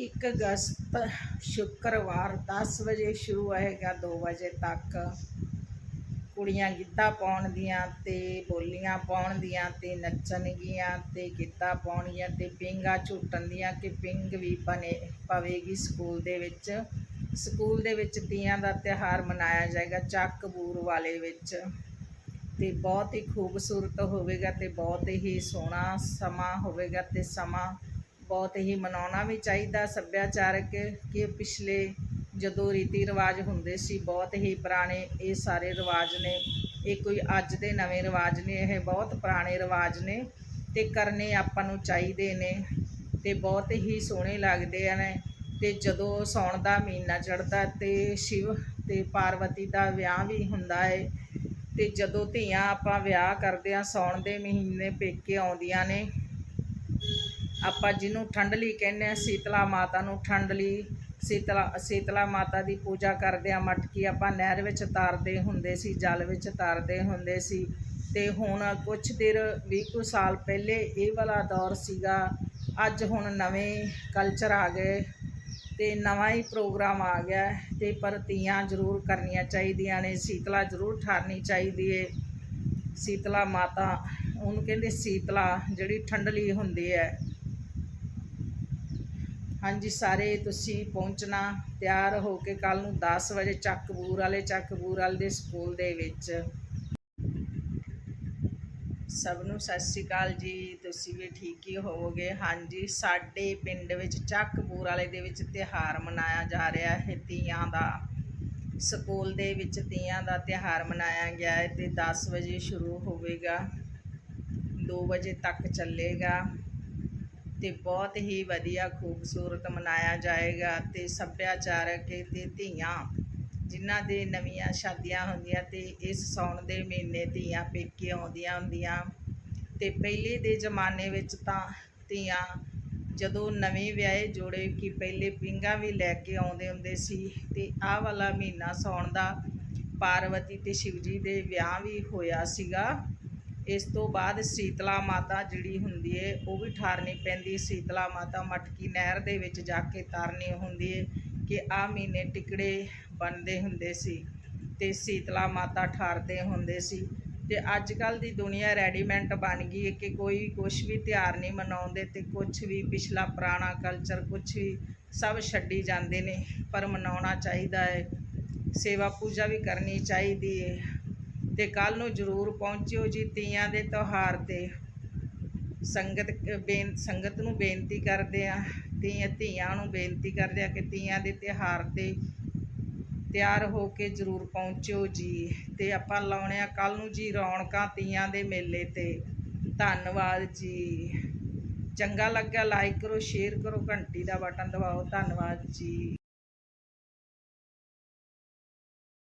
1 ਅਗਸਤ, ਸ਼ੁੱਕਰਵਾਰ 10 ਵਜੇ ਸ਼ੁਰੂ ਹੋਏਗਾ 2 ਵਜੇ ਤੱਕ। ਕੁੜੀਆਂ ਗਿੱਧਾ ਪਾਉਣ ਦੀਆਂ ਤੇ ਬੋਲੀਆਂ ਪਾਉਣ ਦੀਆਂ ਤੇ ਨੱਚਣਗੀਆਂ ਤੇ ਗਿੱਧਾ ਪਾਉਣਗੀਆਂ ਤੇ ਪਿੰਗਾ ਝੂਟਣ ਦੀਆਂ ਕਿ ਪਿੰਗ ਵੀ ਬਣੇ, ਪਵੇਗੀ ਸਕੂਲ ਦੇ ਵਿੱਚ। ਸਕੂਲ ਦੇ ਵਿੱਚ ਤੀਆਂ ਦਾ ਤਿਉਹਾਰ ਮਨਾਇਆ ਜਾਏਗਾ ਚੱਕ ਬੂਰ ਵਾਲੇ ਵਿੱਚ। ਤੇ ਬਹੁਤ ਹੀ ਖੂਬਸੂਰਤ ਹੋਵੇਗਾ ਤੇ ਬਹੁਤ ਹੀ ਸੋਹਣਾ ਸਮਾਂ ਹੋਵੇਗਾ ਤੇ ਸਮਾਂ ਬਹੁਤ ਹੀ ਮਨਾਉਣਾ ਵੀ ਚਾਹੀਦਾ, ਸੱਭਿਆਚਾਰਕ ਕਿ ਪਿਛਲੇ ਜਦੋਂ ਰੀਤੀ ਰਿਵਾਜ ਹੁੰਦੇ ਸੀ, ਬਹੁਤ ਹੀ ਪੁਰਾਣੇ ਇਹ ਸਾਰੇ ਰਿਵਾਜ ਨੇ, ਇਹ ਕੋਈ ਅੱਜ ਦੇ ਨਵੇਂ ਰਿਵਾਜ ਨੇ, ਇਹ ਬਹੁਤ ਪੁਰਾਣੇ ਰਿਵਾਜ ਨੇ ਤੇ ਕਰਨੇ ਆਪਾਂ ਨੂੰ ਚਾਹੀਦੇ ਨੇ ਤੇ ਬਹੁਤ ਹੀ ਸੋਹਣੇ ਲੱਗਦੇ ਨੇ ਤੇ ਜਦੋਂ ਸੌਣ ਦਾ ਮਹੀਨਾ ਚੜ੍ਹਦਾ ਤੇ ਸ਼ਿਵ ਤੇ ਪਾਰਵਤੀ ਦਾ ਵਿਆਹ ਵੀ ਹੁੰਦਾ ਹੈ ਤੇ ਜਦੋਂ ਧੀਆਂ ਆਪਾਂ ਵਿਆਹ ਕਰਦੇ ਆ ਸੌਣ ਦੇ ਮਹੀਨੇ ਪੇਕੇ ਆਉਂਦੀਆਂ ਨੇ ਆਪਾਂ ਜਿਹਨੂੰ ਠੰਡਲੀ ਕਹਿੰਦੇ ਆ ਸੀਤਲਾ ਮਾਤਾ ਨੂੰ ਠੰਡਲੀ ਸੀਤਲਾ ਸੀਤਲਾ ਮਾਤਾ ਦੀ ਪੂਜਾ ਕਰਦੇ ਆ ਮਟਕੀ ਆਪਾਂ ਨਹਿਰ ਵਿੱਚ ਤਾਰਦੇ ਹੁੰਦੇ ਸੀ, ਜਲ ਵਿੱਚ ਤਾਰਦੇ ਹੁੰਦੇ ਸੀ। ਤੇ ਹੁਣ ਕੁਛ ਦੇਰ 20 ਕੁ ਸਾਲ ਪਹਿਲੇ ਇਹ ਵਾਲਾ ਦੌਰ ਸੀਗਾ। ਅੱਜ ਹੁਣ ਨਵੇਂ ਕਲਚਰ ਆ ਗਏ ਤੇ ਨਵਾਂ ਹੀ ਪ੍ਰੋਗਰਾਮ ਆ ਗਿਆ ਹੈ ਤੇ ਪਰ ਤੀਆਂ ਜ਼ਰੂਰ ਕਰਨੀਆਂ ਚਾਹੀਦੀਆਂ ਨੇ, ਸੀਤਲਾ ਜ਼ਰੂਰ ਠਾਰਨੀ ਚਾਹੀਦੀ ਏ। ਸੀਤਲਾ ਮਾਤਾ, ਉਹਨੂੰ ਕਹਿੰਦੇ ਸੀਤਲਾ, ਜਿਹੜੀ ਠੰਡਲੀ ਹੁੰਦੀ ਹੈ। ਹਾਂਜੀ ਸਾਰੇ ਤੁਸੀਂ ਪਹੁੰਚਣਾ ਤਿਆਰ ਹੋ ਕੇ ਕੱਲ ਨੂੰ 10 ਵਜੇ ਚੱਕਬੂਰ ਵਾਲੇ ਚੱਕਬੂਰ ਵਾਲੇ ਦੇ ਸਕੂਲ ਦੇ ਵਿੱਚ। ਸਭ ਨੂੰ ਸਤਿ ਸ਼੍ਰੀ ਅਕਾਲ ਜੀ। ਤੁਸੀਂ ਵੀ ਠੀਕ ਹੀ ਹੋਵੋਗੇ। ਹਾਂਜੀ, ਸਾਡੇ ਪਿੰਡ ਵਿੱਚ ਚੱਕਬੂਰ ਵਾਲੇ ਦੇ ਵਿੱਚ ਤਿਹਾਰ ਮਨਾਇਆ ਜਾ ਰਿਹਾ ਹੈ। ਤੀਆਂ ਦਾ ਸਕੂਲ ਦੇ ਵਿੱਚ ਤੀਆਂ ਦਾ ਤਿਹਾਰ ਮਨਾਇਆ ਗਿਆ ਹੈ ਤੇ 10 ਵਜੇ ਸ਼ੁਰੂ ਹੋਵੇਗਾ 2 ਵਜੇ ਤੱਕ ਚੱਲੇਗਾ। ਤੇ ਬਹੁਤ ਹੀ ਵਧੀਆ, ਖੂਬਸੂਰਤ ਮਨਾਇਆ ਜਾਏਗਾ ਤੇ ਸੱਭਿਆਚਾਰਕ ਤੇ ਧੀਆਂ, ਜਿਨ੍ਹਾਂ ਦੇ ਨਵੀਆਂ ਸ਼ਾਦੀਆਂ ਹੁੰਦੀਆਂ ਤੇ ਇਸ ਸੌਣ ਦੇ ਮਹੀਨੇ ਧੀਆਂ ਪੇਕੇ ਆਉਂਦੀਆਂ ਹੁੰਦੀਆਂ। ਤੇ ਪਹਿਲੇ ਦੇ ਜ਼ਮਾਨੇ ਵਿੱਚ ਤਾਂ ਧੀਆਂ ਜਦੋਂ ਨਵੇਂ ਵਿਆਹੇ ਜੋੜੇ ਕਿ ਪਹਿਲੇ ਪਿੰਗਾ ਵੀ ਲੈ ਕੇ ਆਉਂਦੇ ਹੁੰਦੇ ਸੀ ਤੇ ਆਹ ਵਾਲਾ ਮਹੀਨਾ ਸੌਣ ਦਾ ਪਾਰਵਤੀ ਤੇ ਸ਼ਿਵਜੀ ਦੇ ਵਿਆਹ ਵੀ ਹੋਇਆ ਸੀਗਾ। ਇਸ ਤੋਂ ਬਾਅਦ ਸੀਤਲਾ ਮਾਤਾ ਜਿਹੜੀ ਹੁੰਦੀ ਏ, ਉਹ ਵੀ ਠਾਰਨੀ ਪੈਂਦੀ। ਸੀਤਲਾ ਮਾਤਾ ਮਟਕੀ ਨਹਿਰ ਦੇ ਵਿੱਚ ਜਾ ਕੇ ਤਾਰਨੀ ਹੁੰਦੀ ਏ ਕਿ ਆ ਮਹੀਨੇ ਟਿਕੜੇ ਬਣਦੇ ਹੁੰਦੇ ਸੀ ਤੇ ਸੀਤਲਾ ਮਾਤਾ ਠਾਰਦੇ ਹੁੰਦੇ ਸੀ। ਤੇ ਅੱਜ ਕੱਲ ਦੀ ਦੁਨੀਆ ਰੈਡੀਮੈਂਟ ਬਣ ਗਈ ਹੈ ਕਿ ਕੋਈ ਕੁਝ ਵੀ ਤਿਉਹਾਰ ਨਹੀਂ ਮਨਾਉਂਦੇ ਤੇ ਕੁਝ ਵੀ ਪਿਛਲਾ ਪੁਰਾਣਾ ਕਲਚਰ ਕੁਝ ਵੀ ਸਭ ਛੱਡੀ ਜਾਂਦੇ ਨੇ, ਪਰ ਮਨਾਉਣਾ ਚਾਹੀਦਾ ਹੈ ਸੇਵਾ ਪੂਜਾ ਵੀ ਕਰਨੀ ਚਾਹੀਦੀ ਹੈ ਤੇ ਕੱਲ ਨੂੰ ਜ਼ਰੂਰ ਪਹੁੰਚਿਓ ਜੀ ਤੀਆਂ ਦੇ ਤਿਉਹਾਰ ਤੇ। ਸੰਗਤ, ਬੇਨ, ਸੰਗਤ ਨੂੰ ਬੇਨਤੀ ਕਰਦੇ ਆ ਤੀਆਂ, ਧੀਆਂ ਨੂੰ ਬੇਨਤੀ ਕਰਦੇ ਆ ਕਿ ਤੀਆਂ ਦੇ ਤਿਉਹਾਰ ਤੇ ਤਿਆਰ ਹੋ ਕੇ ਜ਼ਰੂਰ ਪਹੁੰਚਿਓ ਜੀ। ਤੇ ਆਪਾਂ ਲਾਉਣੇ ਆ ਕੱਲ ਨੂੰ ਜੀ ਰੌਣਕਾਂ ਤੀਆਂ ਦੇ ਮੇਲੇ ਤੇ। ਧੰਨਵਾਦ ਜੀ। ਚੰਗਾ ਲੱਗਾ ਲਾਈਕ ਕਰੋ ਸ਼ੇਅਰ ਕਰੋ, ਘੰਟੀ ਦਾ ਬਟਨ ਦਬਾਓ। ਧੰਨਵਾਦ ਜੀ।